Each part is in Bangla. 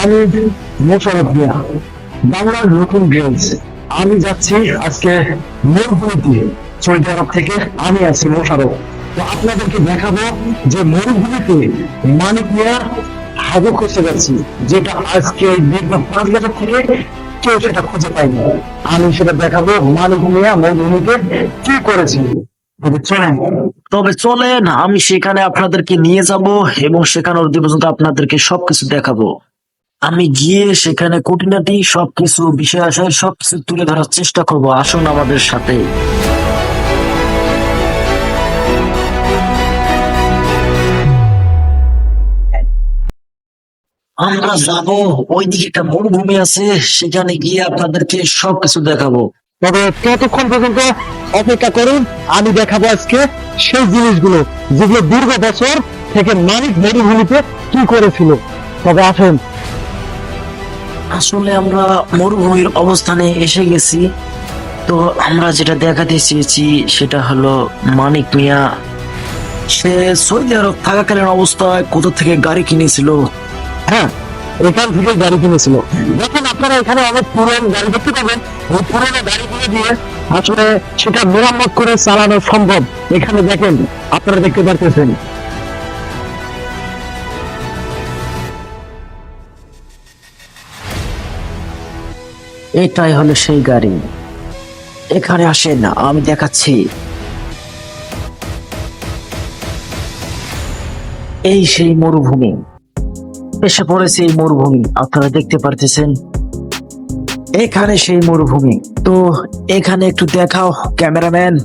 আমি মোশারফ মিয়া, বাংলার নতুন আমি যাচ্ছি আজকে মরুভূমিতে সৌদি আরব থেকে আমি আছি মোশারফ তো আপনাদেরকে দেখাবো যে মরুভূমিতে মানিক মিয়া হাজু খুঁজতে যাচ্ছি, যেটা আজকে দীর্ঘ পাঁচ বছর থেকে কেউ সেটা খুঁজে পাইনি আমি সেটা দেখাবো। মানিক মিয়া মরুভূমিতে কি করেছি তবে চলেন, আমি সেখানে আপনাদেরকে নিয়ে যাব এবং সেখানে অবধি পর্যন্ত আপনাদেরকে সবকিছু দেখাবো। আমি গিয়ে সেখানে কুটিনাটি সবকিছু বিষয় আশয় সবকিছু তুলে ধরার চেষ্টা করব। আসুন আমাদের সাথে। আমরা যাব, ওইদিকে একটা মরুভূমি আছে, সেখানে গিয়ে আপনাদেরকে সবকিছু দেখাবো। তবে ততক্ষণ পর্যন্ত অপেক্ষা করুন, আমি দেখাবো আজকে সেই জিনিসগুলো, যেগুলো দীর্ঘ বছর থেকে মানিক মরুভূমিতে কি করেছিল। তবে আসেন। আসলে আমরা মরুভূমির অবস্থানে এসে গেছি। তো আমরা যেটা দেখাতে চেয়েছি, সেটা হলো মানিক মিয়া। সে সৌদি আরব থাকাকালীন অবস্থায় কোথা থেকে গাড়ি কিনেছিল হ্যাঁ এখান থেকে গাড়ি কিনেছিল। দেখেন আপনারা এখানে অনেক পুরনো গাড়ি দেখতে পাবেন। ওই পুরনো গাড়িগুলো দিয়ে আসলে সেটা মেরামত করে চালানো সম্ভব। এখানে দেখেন, আপনারা দেখতে পারতেছেন। এটাই হলো সেই গাড়ি। এখানে আসেন আমি দেখাচ্ছি। এই সেই মরুভূমি। এসে পড়েছে এই মরুভূমি। আপনারা দেখতে পারতেছেন এখানে সেই মরুভূমি। তো এখানে একটু দেখাও, ক্যামেরাম্যান।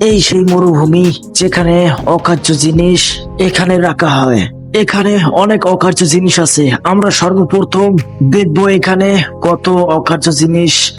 এই সেই মরুভূমি যেখানে অকার্য জিনিস এখানে রাখা হয়। এখানে অনেক অকার্য জিনিস আছে। আমরা সর্বপ্রথম দেখব এখানে কত অকার্য জিনিস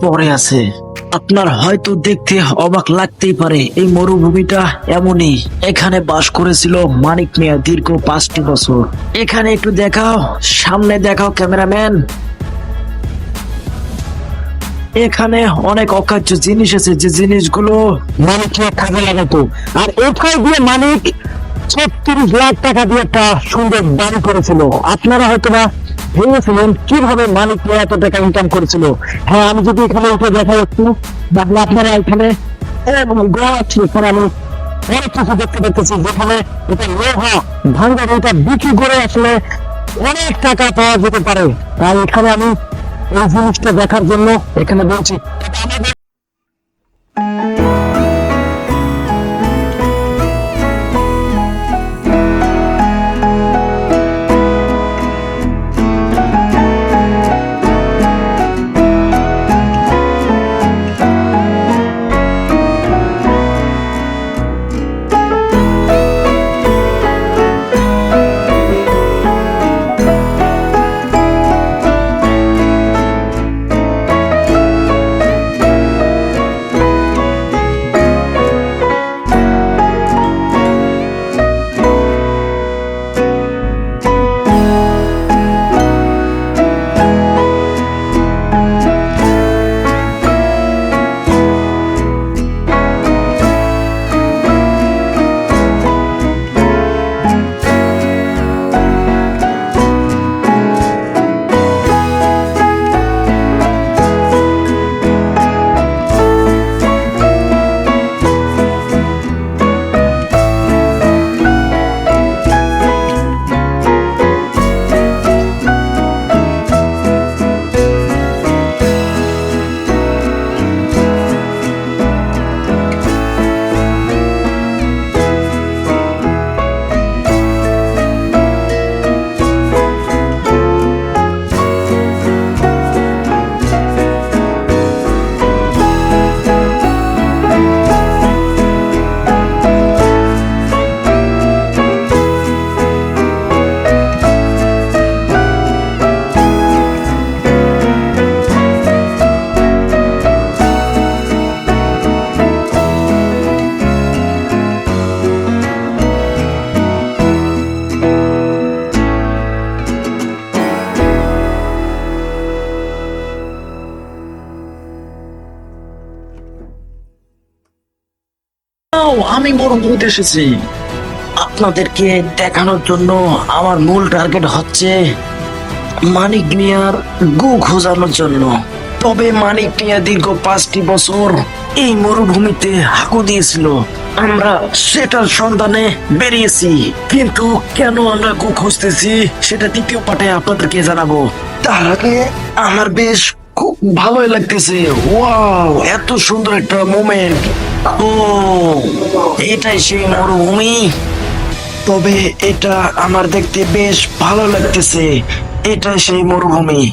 পরে আছে। আপনার হয়তো দেখতে অবাক লাগতেই পারে, এই মরুভূমিটা এমনই। এখানে বাস করেছিল মানিক মিয়া দীর্ঘ পাঁচটি বছর। এখানে একটু দেখাও, সামনে দেখাও ক্যামেরাম্যান। এখানে অনেক অকার্য জিনিস আছে, যে জিনিসগুলো মানিককে কাজে লাগাতো। আর এটাই দিয়ে মানিক ছত্রিশ লাখ টাকা দিয়ে একটা সুন্দর বাড়ি করেছিল। আপনারা হয়তো বা ভেবেছিলেন কীভাবে মালিক এত টাকা ইনকাম করেছিল। হ্যাঁ আমি যদি এখানে উঠে দেখা একটু, তাহলে আপনারা এখানে আমি অনেক কিছু দেখতে পাচ্ছি যেখানে এটা লোহা ভাঙ্গা এটা বিক্রি করে আসলে অনেক টাকা পাওয়া যেতে পারে। তাই এখানে আমি এই জিনিসটা দেখার জন্য এখানে বলছি আমাদের আমি মরুভূমিতে এসেছি। আপনাদেরকে দেখানোর জন্য আমার মূল টার্গেট হচ্ছে মানিক মিয়ার গু খোঁজানোর জন্য। তবে মানিক মিয়া দীর্ঘ পাঁচটি বছর এই মরুভূমিতে হাঁকু দিয়েছিল। আমরা সেটার সন্ধানে বেরিয়েছি। কিন্তু কেন আমরা গু খুঁজতেছি, সেটা দ্বিতীয় পাঠে আপনাদেরকে জানাব। তার আগে আমার বেশ খুব ভালোই লাগতেছে। ওয়াও এত সুন্দর একটা মোমেন্ট ও এটাই সেই মরুভূমি। তবে এটা আমার দেখতে বেশ ভালো লাগতেছে। এটা সেই মরুভূমি।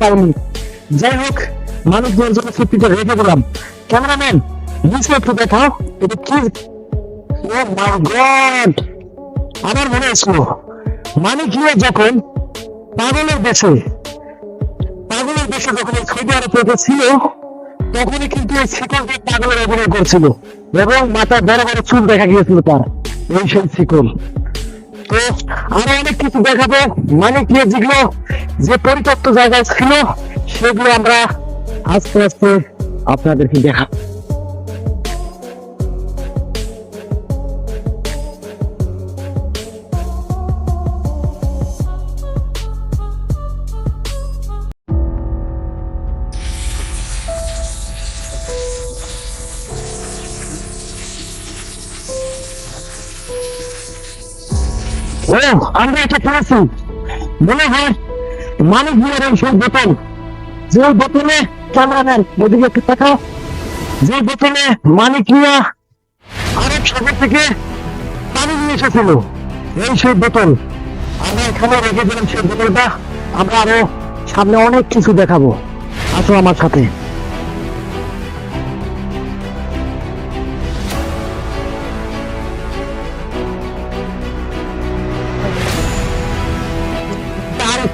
পাইনি। যাই হোক মানুষদের জন্য রেখে দিলাম ক্যামেরাম্যান একটু দেখাও, এটা কি? ও মাই গড আমার মনে আসলো মানিক নিয়ে যখন পাগলের দেশে পাগলের দেশে যখন এই সৌদি ছিল তখনই কিন্তু এই শিকলকে পাগলের অভিনয় করছিল। এবং মাথায় বড় বড় চুল দেখা গিয়েছিল তার, এই সেই শিকল তো আরও অনেক কিছু দেখাবো মানে কি যেগুলো, যে পরিত্যক্ত জায়গায় ছিল, সেগুলো আমরা আস্তে আস্তে আপনাদেরকে দেখাবো ও আমরা এটা মনে হয় বোতল। যে বোতলে ক্যামেরাম্যান ওদিকে একটু যে বোতলে আরব সাগর থেকে পানি নিয়ে এসেছিল, এই সেই বোতল। আমরা এখানে রেখেছিলাম সেই বোতলটা। আমরা আরও সামনে অনেক কিছু দেখাবো। আসো আমার সাথে।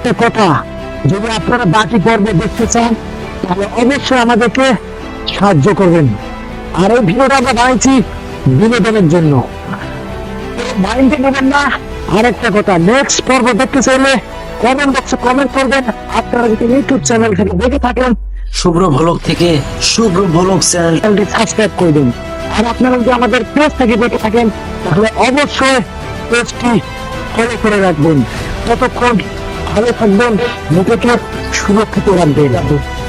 একটা কথা যদি আপনারা বাকি পর্ব দেখতে চান তাহলে অবশ্যই আমাদেরকে সাহায্য করবেন। আর এই ভিডিওটা আমরা বানাইছি বিনোদনের জন্য। মাইন্ডে নেবেন না আর একটা কথা নেক্সট পর্ব দেখতে চাইলে কমেন্ট বক্সে কমেন্ট করবেন। আপনারা যদি ইউটিউব চ্যানেল থেকে দেখে থাকেন শুভ্র ভলক থেকে শুভ্র ভলক চ্যানেলটি সাবস্ক্রাইব করে দিন। আর আপনারা যদি আমাদের পেজ থেকে দেখে থাকেন তাহলে অবশ্যই পেজটি ফলো করে রাখবেন। ততক্ষণ ভালো থাকবেন। নিজেকে সুরক্ষিত রাখবেন।